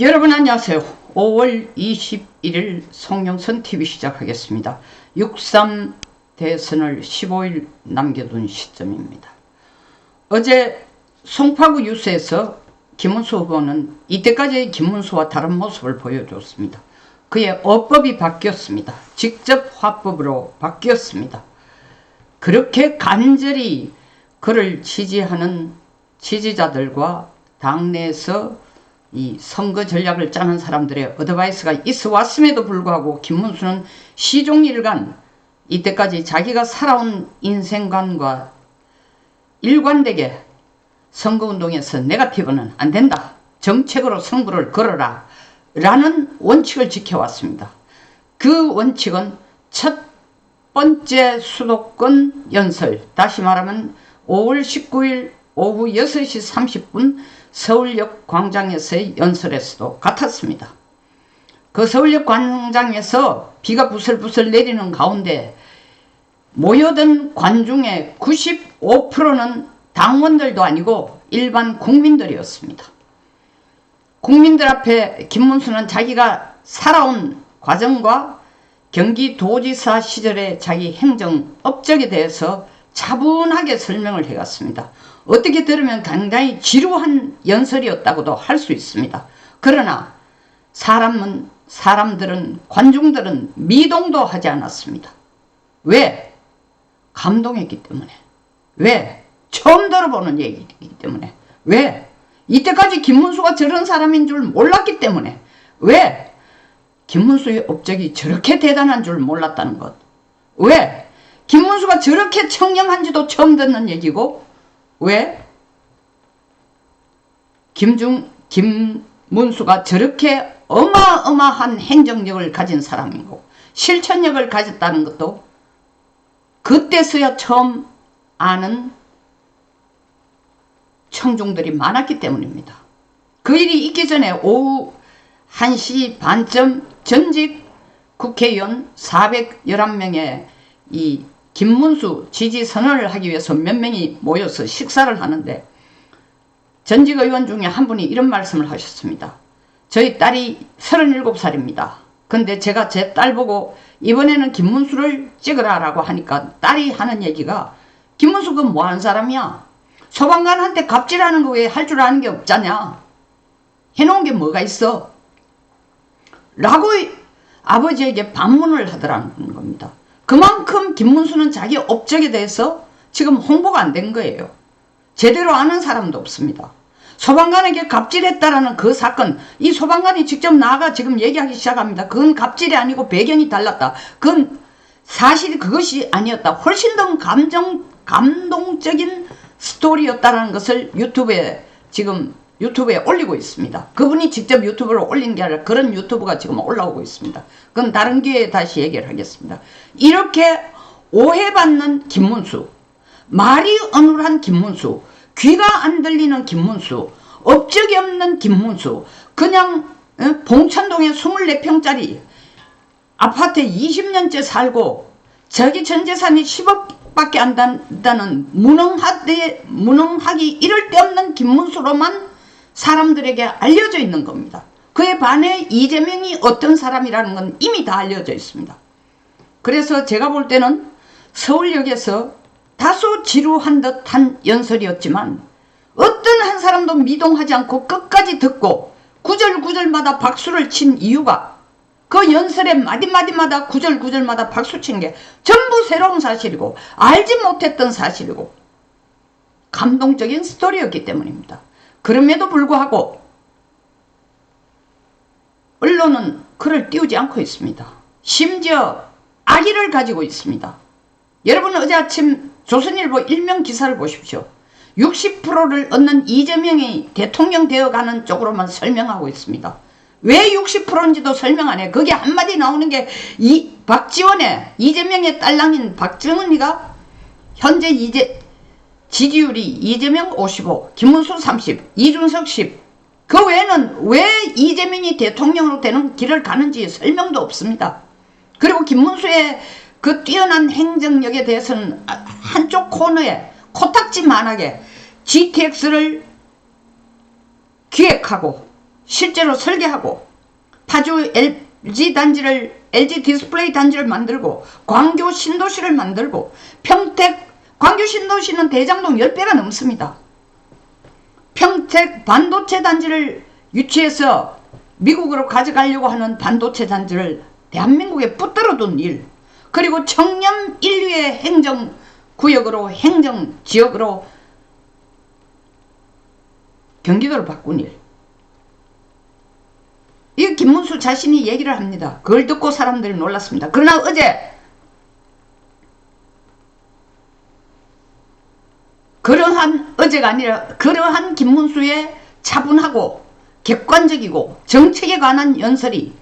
여러분 안녕하세요. 5월 21일 송영선 TV 시작하겠습니다. 6.3 대선을 15일 남겨둔 시점입니다. 어제 송파구 유세에서 김문수 후보는 이때까지의 김문수와 다른 모습을 보여줬습니다. 그의 어법이 바뀌었습니다. 직접 화법으로 바뀌었습니다. 그렇게 간절히 그를 지지하는 지지자들과 당내에서 이 선거 전략을 짜는 사람들의 어드바이스가 있어 왔음에도 불구하고 김문수는 시종일관 이때까지 자기가 살아온 인생관과 일관되게 선거운동에서 네가티브는 안 된다. 정책으로 승부를 걸어라. 라는 원칙을 지켜왔습니다. 그 원칙은 첫 번째 수도권 연설, 다시 말하면 5월 19일 오후 6시 30분 서울역 광장에서의 연설에서도 같았습니다. 그 서울역 광장에서 비가 부슬부슬 내리는 가운데 모여든 관중의 95%는 당원들도 아니고 일반 국민들이었습니다. 국민들 앞에 김문수는 자기가 살아온 과정과 경기도지사 시절의 자기 행정 업적에 대해서 차분하게 설명을 해갔습니다. 어떻게 들으면 굉장히 지루한 연설이었다고도 할 수 있습니다. 그러나 사람은 사람들은 관중들은 미동도 하지 않았습니다. 왜? 감동했기 때문에. 왜? 처음 들어보는 얘기이기 때문에. 왜? 이때까지 김문수가 저런 사람인 줄 몰랐기 때문에. 왜? 김문수의 업적이 저렇게 대단한 줄 몰랐다는 것. 왜? 김문수가 저렇게 청렴한지도 처음 듣는 얘기고 왜? 김중 김문수가 저렇게 어마어마한 행정력을 가진 사람이고 실천력을 가졌다는 것도 그때서야 처음 아는 청중들이 많았기 때문입니다. 그 일이 있기 전에 오후 1시 반쯤 전직 국회의원 411명의 이 김문수 지지 선언을 하기 위해서 몇 명이 모여서 식사를 하는데 전직 의원 중에 한 분이 이런 말씀을 하셨습니다. 저희 딸이 37살입니다. 근데 제가 제 딸 보고 이번에는 김문수를 찍으라 라고 하니까 딸이 하는 얘기가 김문수 그건 뭐 하는 사람이야? 소방관한테 갑질하는 거 왜 할 줄 아는 게 없잖냐? 해놓은 게 뭐가 있어? 라고 아버지에게 반문을 하더라는 겁니다. 그만큼 김문수는 자기 업적에 대해서 지금 홍보가 안 된 거예요. 제대로 아는 사람도 없습니다. 소방관에게 갑질했다라는 그 사건, 이 소방관이 직접 나가 지금 얘기하기 시작합니다. 그건 갑질이 아니고 배경이 달랐다. 그건 사실 그것이 아니었다. 훨씬 더 감정, 감동적인 스토리였다는 것을 유튜브에 지금 유튜브에 올리고 있습니다. 그분이 직접 유튜브를 올린 게 아니라 그런 유튜브가 지금 올라오고 있습니다. 그건 다른 기회에 다시 얘기를 하겠습니다. 이렇게 오해받는 김문수, 말이 어눌한 김문수, 귀가 안 들리는 김문수, 업적이 없는 김문수, 그냥 어? 봉천동에 24평짜리 아파트에 20년째 살고 저기 전 재산이 10억밖에 안 된다는 무능하되 무능하기 이럴 데 없는 김문수로만 사람들에게 알려져 있는 겁니다. 그에 반해 이재명이 어떤 사람이라는 건 이미 다 알려져 있습니다. 그래서 제가 볼 때는 서울역에서 다소 지루한 듯한 연설이었지만 어떤 한 사람도 미동하지 않고 끝까지 듣고 구절구절마다 박수를 친 이유가 그 연설의 마디마디마다 구절구절마다 박수 친 게 전부 새로운 사실이고 알지 못했던 사실이고 감동적인 스토리였기 때문입니다. 그럼에도 불구하고 언론은 그를 띄우지 않고 있습니다. 심지어 악의를 가지고 있습니다. 여러분 어제 아침 조선일보 일명 기사를 보십시오. 60%를 얻는 이재명이 대통령 되어가는 쪽으로만 설명하고 있습니다. 왜 60%인지도 설명 안 해. 거기 한마디 나오는 게 이 박지원의 이재명의 딸랑인 박정은이가 현재 이재 지지율이 이재명 55, 김문수 30, 이준석 10. 그 외에는 왜 이재명이 대통령으로 되는 길을 가는지 설명도 없습니다. 그리고 김문수의 그 뛰어난 행정력에 대해서는 한쪽 코너에 코딱지만하게 GTX를 기획하고 실제로 설계하고 파주 LG 단지를 LG 디스플레이 단지를 만들고 광교 신도시를 만들고 평택 광교 신도시는 대장동 10배가 넘습니다. 평택 반도체 단지를 유치해서 미국으로 가져가려고 하는 반도체 단지를 대한민국에 붙들어 둔 일. 그리고 청렴 인류의 행정 구역으로 행정 지역으로 경기도를 바꾼 일. 이 김문수 자신이 얘기를 합니다. 그걸 듣고 사람들이 놀랐습니다. 그러나 어제 그러한 어제가 아니라 그러한 김문수의 차분하고 객관적이고 정책에 관한 연설이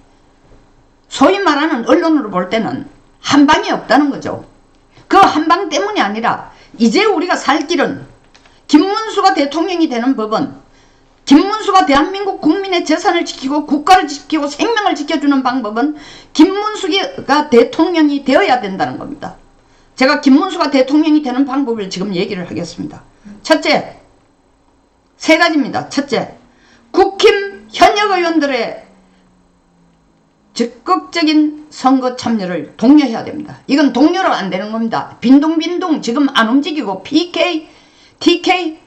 소위 말하는 언론으로 볼 때는 한 방이 없다는 거죠. 그 한방 때문이 아니라 이제 우리가 살 길은 김문수가 대통령이 되는 법은 김문수가 대한민국 국민의 재산을 지키고 국가를 지키고 생명을 지켜주는 방법은 김문수가 대통령이 되어야 된다는 겁니다. 제가 김문수가 대통령이 되는 방법을 지금 얘기를 하겠습니다. 첫째, 세 가지입니다. 첫째, 국힘 현역 의원들의 적극적인 선거 참여를 독려해야 됩니다. 이건 독려로 안 되는 겁니다. 빈둥빈둥 지금 안 움직이고 PK, TK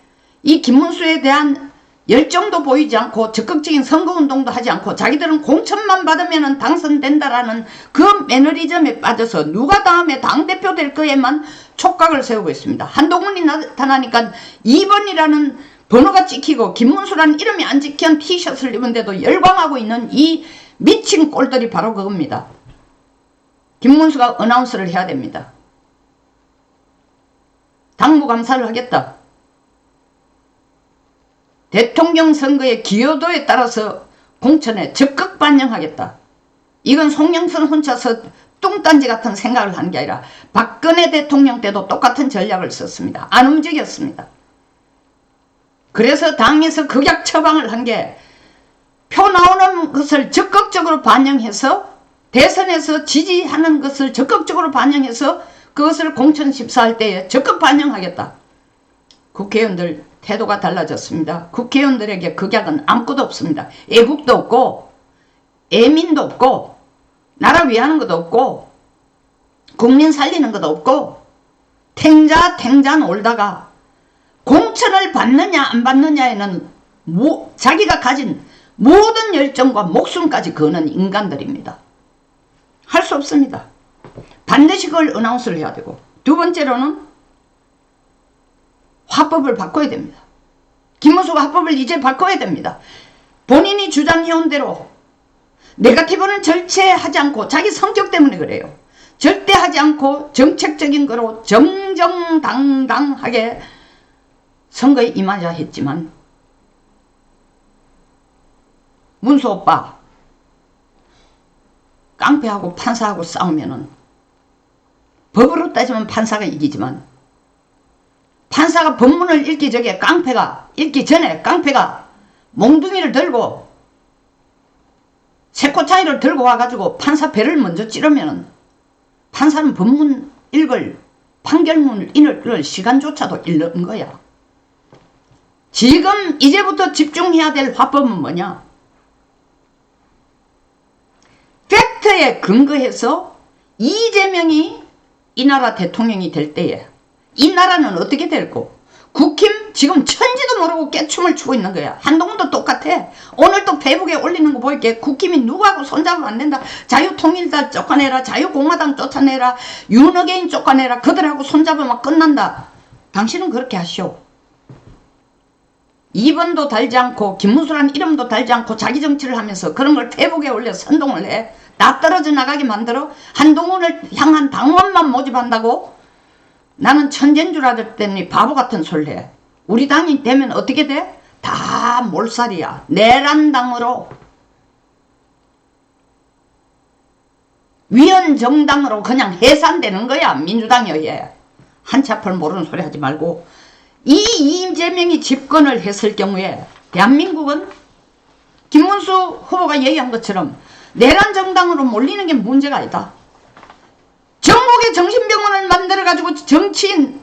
이 김문수에 대한 열정도 보이지 않고 적극적인 선거운동도 하지 않고 자기들은 공천만 받으면 당선된다라는 그 매너리즘에 빠져서 누가 다음에 당대표 될 거에만 촉각을 세우고 있습니다. 한동훈이 나타나니까 2번이라는 번호가 찍히고 김문수라는 이름이 안 찍힌 티셔츠를 입은데도 열광하고 있는 이 미친 꼴들이 바로 그겁니다. 김문수가 어나운스를 해야 됩니다. 당무 감사를 하겠다. 대통령 선거의 기여도에 따라서 공천에 적극 반영하겠다. 이건 송영선 혼자서 뚱딴지 같은 생각을 한 게 아니라 박근혜 대통령 때도 똑같은 전략을 썼습니다. 안 움직였습니다. 그래서 당에서 극약 처방을 한 게 표 나오는 것을 적극적으로 반영해서 대선에서 지지하는 것을 적극적으로 반영해서 그것을 공천 심사할 때에 적극 반영하겠다. 국회의원들 태도가 달라졌습니다. 국회의원들에게 극약은 아무것도 없습니다. 애국도 없고 애민도 없고 나라 위하는 것도 없고 국민 살리는 것도 없고 탱자 탱자 놀다가 공천을 받느냐 안 받느냐에는 모, 자기가 가진 모든 열정과 목숨까지 거는 인간들입니다. 할 수 없습니다. 반드시 그걸 어나운스를 해야 되고 두 번째로는 화법을 바꿔야 됩니다. 김문수가 화법을 이제 바꿔야 됩니다. 본인이 주장해온 대로 네가티브는 절대 하지 않고 자기 성격 때문에 그래요. 절대 하지 않고 정책적인 거로 정정당당하게 선거에 임하자 했지만 문수 오빠 깡패하고 판사하고 싸우면은 법으로 따지면 판사가 이기지만 판사가 법문을 읽기 전에 깡패가 읽기 전에 깡패가 몽둥이를 들고 새코창이를 들고 와가지고 판사 배를 먼저 찌르면은 판사는 법문 읽을 판결문을 읽을 시간조차도 잃는 거야. 지금 이제부터 집중해야 될 화법은 뭐냐? 팩트에 근거해서 이재명이 이 나라 대통령이 될 때에 이 나라는 어떻게 될고 국힘 지금 천지도 모르고 깨춤을 추고 있는 거야. 한동훈도 똑같아. 오늘 또 페북에 올리는 거 보이게 국힘이 누구하고 손잡으면 안 된다. 자유통일당 쫓아내라. 자유공화당 쫓아내라. 윤어게인 쫓아내라. 그들하고 손잡으면 끝난다. 당신은 그렇게 하시오. 2번도 달지 않고 김문수라는 이름도 달지 않고 자기 정치를 하면서 그런 걸 페북에 올려 선동을 해. 나 떨어져 나가게 만들어 한동훈을 향한 당원만 모집한다고 나는 천재인 줄 알았더니 바보 같은 소리를 해. 우리 당이 되면 어떻게 돼? 다 몰살이야. 내란당으로 위헌 정당으로 그냥 해산되는 거야. 민주당이 에 한치 앞을 모르는 소리 하지 말고 이 이재명이 집권을 했을 경우에 대한민국은 김문수 후보가 얘기한 것처럼 내란 정당으로 몰리는 게 문제가 아니다. 전국의 정신병원을 만들어가지고 정치인,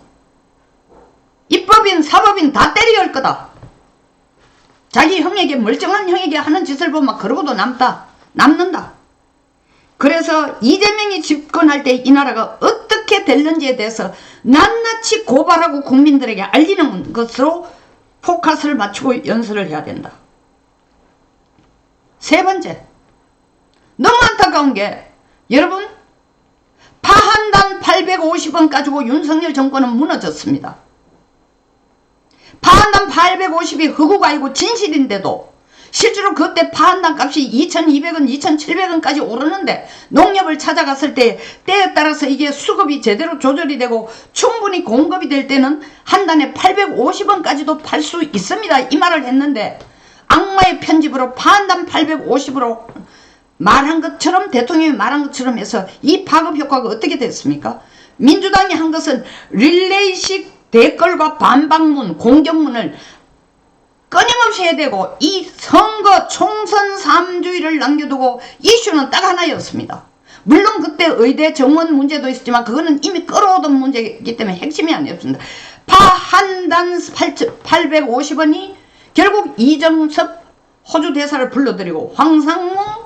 입법인, 사법인 다 때려야 할 거다. 자기 형에게 멀쩡한 형에게 하는 짓을 보면 그러고도 남다 남는다 그래서 이재명이 집권할 때 이 나라가 어떻게 될는지에 대해서 낱낱이 고발하고 국민들에게 알리는 것으로 포커스를 맞추고 연설을 해야 된다 세 번째 너무 안타까운 게 여러분 파 한 단 850원 가지고 윤석열 정권은 무너졌습니다. 파 한 단 850이 흑우가 아니고 진실인데도 실제로 그때 파 한 단 값이 2200원, 2700원까지 오르는데 농협을 찾아갔을 때 때에 따라서 이게 수급이 제대로 조절이 되고 충분히 공급이 될 때는 한 단에 850원까지도 팔 수 있습니다. 이 말을 했는데 악마의 편집으로 파 한 단 850으로 말한 것처럼 대통령이 말한 것처럼 해서 이 파급 효과가 어떻게 됐습니까? 민주당이 한 것은 릴레이식 댓글과 반박문, 공격문을 끊임없이 해야 되고 이 선거 총선 3주일을 남겨두고 이슈는 딱 하나였습니다. 물론 그때 의대 정원 문제도 있었지만 그거는 이미 끌어오던 문제이기 때문에 핵심이 아니었습니다. 파 한 단 850원이 결국 이정섭 호주 대사를 불러들이고 황상무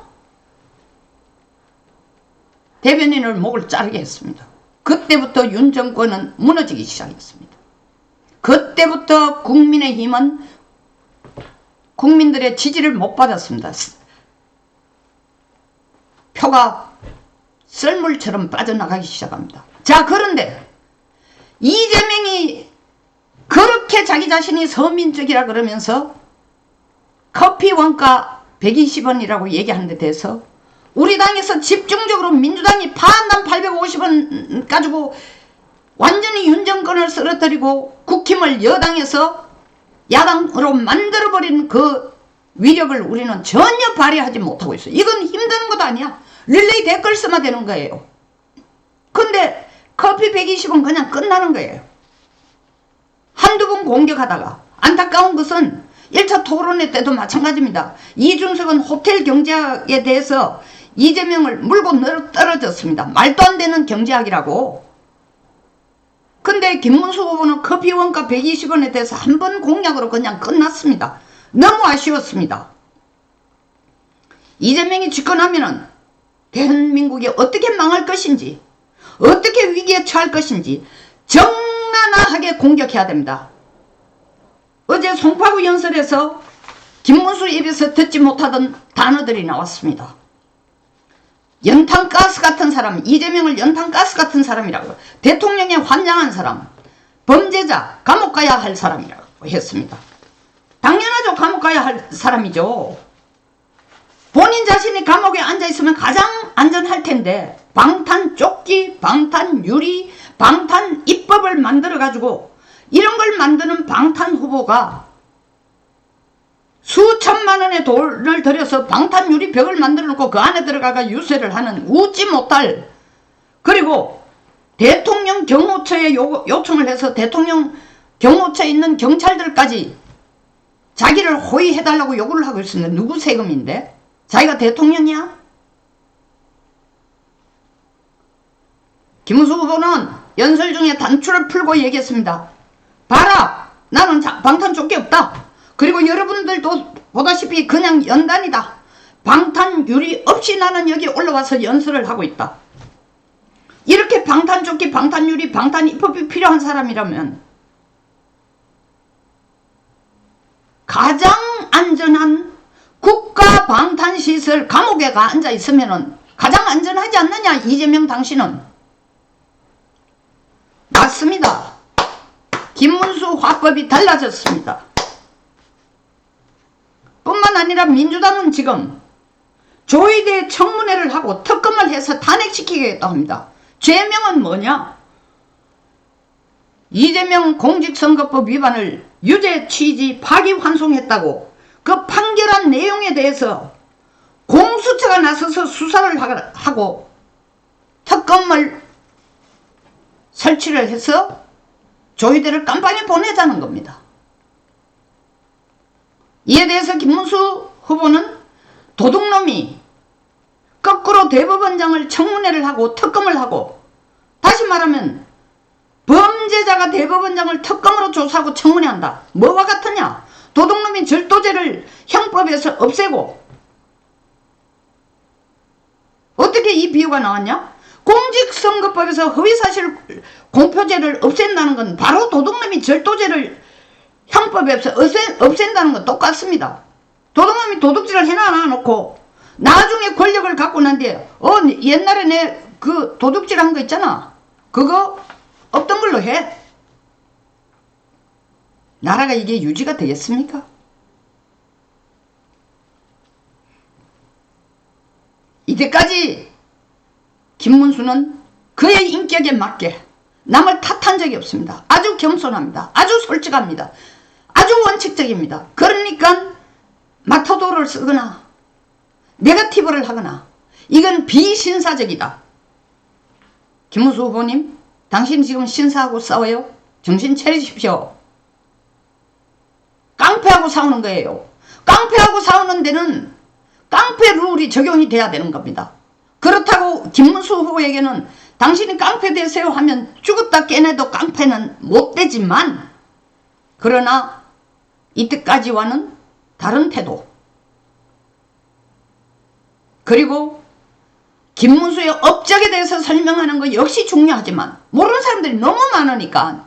대변인을 목을 자르게 했습니다. 그때부터 윤 정권은 무너지기 시작했습니다. 그때부터 국민의힘은 국민들의 지지를 못 받았습니다. 표가 썰물처럼 빠져나가기 시작합니다. 자 그런데 이재명이 그렇게 자기 자신이 서민적이라 그러면서 커피 원가 120원이라고 얘기하는 데 대해서 우리 당에서 집중적으로 민주당이 파한단 850원 가지고 완전히 윤정권을 쓰러뜨리고 국힘을 여당에서 야당으로 만들어버린 그 위력을 우리는 전혀 발휘하지 못하고 있어요. 이건 힘드는 것도 아니야. 릴레이 댓글 쓰면 되는 거예요. 근데 커피 120원 그냥 끝나는 거예요. 한두 번 공격하다가 안타까운 것은 1차 토론회 때도 마찬가지입니다. 이준석은 호텔 경제학에 대해서 이재명을 물고 떨어졌습니다. 말도 안 되는 경제학이라고. 근데 김문수 후보는 커피 원가 120원에 대해서 한 번 공약으로 그냥 끝났습니다. 너무 아쉬웠습니다. 이재명이 집권하면은 대한민국이 어떻게 망할 것인지 어떻게 위기에 처할 것인지 정나나하게 공격해야 됩니다. 어제 송파구 연설에서 김문수 입에서 듣지 못하던 단어들이 나왔습니다. 연탄가스 같은 사람, 이재명을 연탄가스 같은 사람이라고 대통령에 환장한 사람, 범죄자, 감옥 가야 할 사람이라고 했습니다. 당연하죠. 감옥 가야 할 사람이죠. 본인 자신이 감옥에 앉아있으면 가장 안전할 텐데 방탄 조끼, 방탄 유리, 방탄 입법을 만들어가지고 이런 걸 만드는 방탄 후보가 수천만 원의 돈을 들여서 방탄 유리 벽을 만들어 놓고 그 안에 들어가가 유세를 하는 웃지 못할 그리고 대통령 경호처에 요, 요청을 해서 대통령 경호처에 있는 경찰들까지 자기를 호위해달라고 요구를 하고 있습니다. 누구 세금인데? 자기가 대통령이야? 김우수 후보는 연설 중에 단추를 풀고 얘기했습니다. 봐라! 나는 방탄조끼 없다. 그리고 여러분들도 보다시피 그냥 연단이다. 방탄 유리 없이 나는 여기 올라와서 연설을 하고 있다. 이렇게 방탄조끼, 방탄유리, 방탄 입법이 필요한 사람이라면 가장 안전한 국가 방탄시설 감옥에 가 앉아 있으면 가장 안전하지 않느냐 이재명 당신은 맞습니다. 김문수 화법이 달라졌습니다. 뿐만 아니라 민주당은 지금 조의대 청문회를 하고 특검을 해서 탄핵시키겠다 합니다. 죄명은 뭐냐? 이재명 공직선거법 위반을 유죄 취지 파기환송했다고 그 판결한 내용에 대해서 공수처가 나서서 수사를 하고 특검을 설치를 해서 조의대를 깜빵에 보내자는 겁니다. 이에 대해서 김문수 후보는 도둑놈이 거꾸로 대법원장을 청문회를 하고 특검을 하고 다시 말하면 범죄자가 대법원장을 특검으로 조사하고 청문회한다. 뭐와 같으냐? 도둑놈인 절도죄를 형법에서 없애고 어떻게 이 비유가 나왔냐? 공직선거법에서 허위사실 공표죄를 없앤다는 건 바로 도둑놈이 절도죄를 형법에서 없앤, 없앤다는 건 똑같습니다. 도둑놈이 도둑질을 해놔 놓고 나중에 권력을 갖고 난 뒤에 어 옛날에 내 그 도둑질 한 거 있잖아. 그거 없던 걸로 해. 나라가 이게 유지가 되겠습니까? 이때까지 김문수는 그의 인격에 맞게 남을 탓한 적이 없습니다. 아주 겸손합니다. 아주 솔직합니다. 아주 원칙적입니다. 그러니까 마타도를 쓰거나 네거티브를 하거나 이건 비신사적이다. 김문수 후보님 당신 지금 신사하고 싸워요? 정신 차리십시오. 깡패하고 싸우는 거예요. 깡패하고 싸우는 데는 깡패 룰이 적용이 돼야 되는 겁니다. 그렇다고 김문수 후보에게는 당신이 깡패 되세요 하면 죽었다 깨내도 깡패는 못 되지만 그러나 이때까지와는 다른 태도 그리고 김문수의 업적에 대해서 설명하는 거 역시 중요하지만 모르는 사람들이 너무 많으니까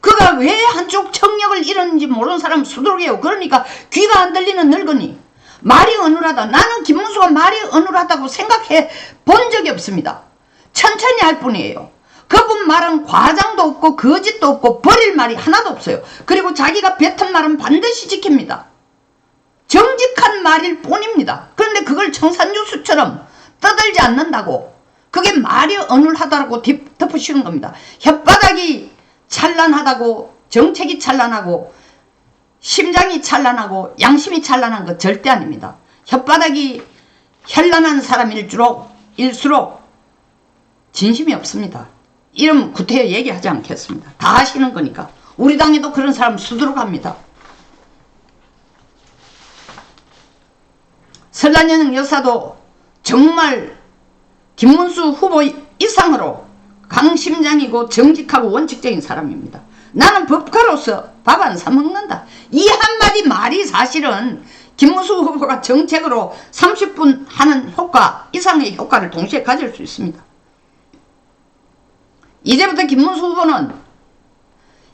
그가 왜 한쪽 청력을 잃었는지 모르는 사람 수두룩해요. 그러니까 귀가 안 들리는 늙은이 말이 어눌하다. 나는 김문수가 말이 어눌하다고 생각해 본 적이 없습니다. 천천히 할 뿐이에요. 그분 말은 과장도 없고 거짓도 없고 버릴 말이 하나도 없어요. 그리고 자기가 뱉은 말은 반드시 지킵니다. 정직한 말일 뿐입니다. 그런데 그걸 청산유수처럼 떠들지 않는다고 그게 말이 어눌하다고 덮으시는 겁니다. 혓바닥이 찬란하다고 정책이 찬란하고 심장이 찬란하고 양심이 찬란한 것 절대 아닙니다. 혓바닥이 현란한 사람일수록 일수록 진심이 없습니다. 이름 구태여 얘기하지 않겠습니다. 다 하시는 거니까. 우리 당에도 그런 사람 수두룩 합니다. 설란여능 여사도 정말 김문수 후보 이상으로 강심장이고 정직하고 원칙적인 사람입니다. 나는 법가로서 밥 안 사먹는다. 이 한마디 말이 사실은 김문수 후보가 정책으로 30분 하는 효과 이상의 효과를 동시에 가질 수 있습니다. 이제부터 김문수 후보는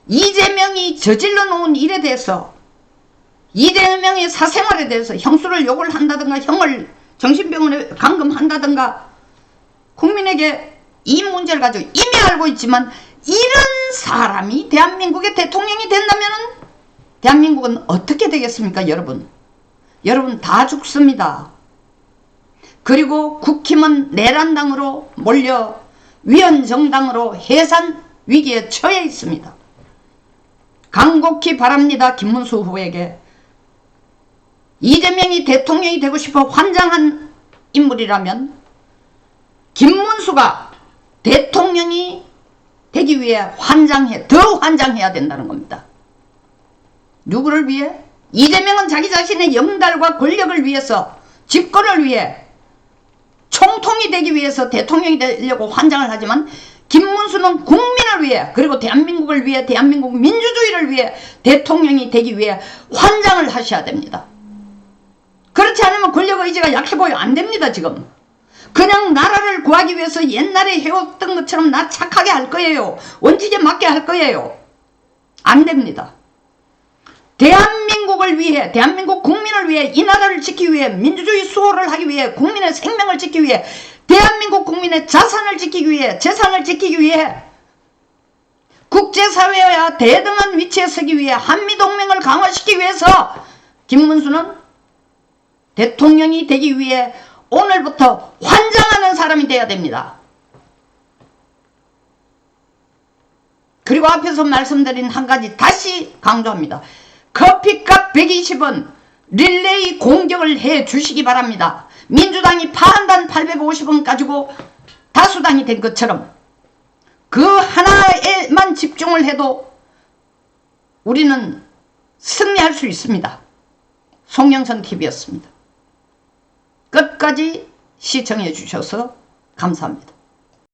이재명이 저질러 놓은 일에 대해서 이재명의 사생활에 대해서 형수를 욕을 한다든가 형을 정신병원에 감금한다든가 국민에게 이 문제를 가지고 이미 알고 있지만 이런 사람이 대한민국의 대통령이 된다면 대한민국은 어떻게 되겠습니까 여러분? 여러분 다 죽습니다. 그리고 국힘은 내란당으로 몰려 위헌정당으로 해산 위기에 처해 있습니다 강곡히 바랍니다 김문수 후보에게 이재명이 대통령이 되고 싶어 환장한 인물이라면 김문수가 대통령이 되기 위해 환장해 더 환장해야 된다는 겁니다. 누구를 위해? 이재명은 자기 자신의 영달과 권력을 위해서 집권을 위해 총통이 되기 위해서 대통령이 되려고 환장을 하지만 김문수는 국민을 위해 그리고 대한민국을 위해 대한민국 민주주의를 위해 대통령이 되기 위해 환장을 하셔야 됩니다. 그렇지 않으면 권력 의지가 약해 보여 안 됩니다 지금. 그냥 나라를 구하기 위해서 옛날에 해왔던 것처럼 나 착하게 할 거예요. 원칙에 맞게 할 거예요. 안 됩니다. 대한민국을 위해 대한민국 국민을 위해 이 나라를 지키기 위해 민주주의 수호를 하기 위해 국민의 생명을 지키기 위해 대한민국 국민의 자산을 지키기 위해 재산을 지키기 위해 국제사회와 대등한 위치에 서기 위해 한미동맹을 강화시키기 위해서 김문수는 대통령이 되기 위해 오늘부터 환장하는 사람이 돼야 됩니다. 그리고 앞에서 말씀드린 한 가지 다시 강조합니다. 커피값 120원 릴레이 공격을 해 주시기 바랍니다. 민주당이 파한단 850원 가지고 다수당이 된 것처럼 그 하나에만 집중을 해도 우리는 승리할 수 있습니다. 송영선 TV였습니다. 끝까지 시청해 주셔서 감사합니다.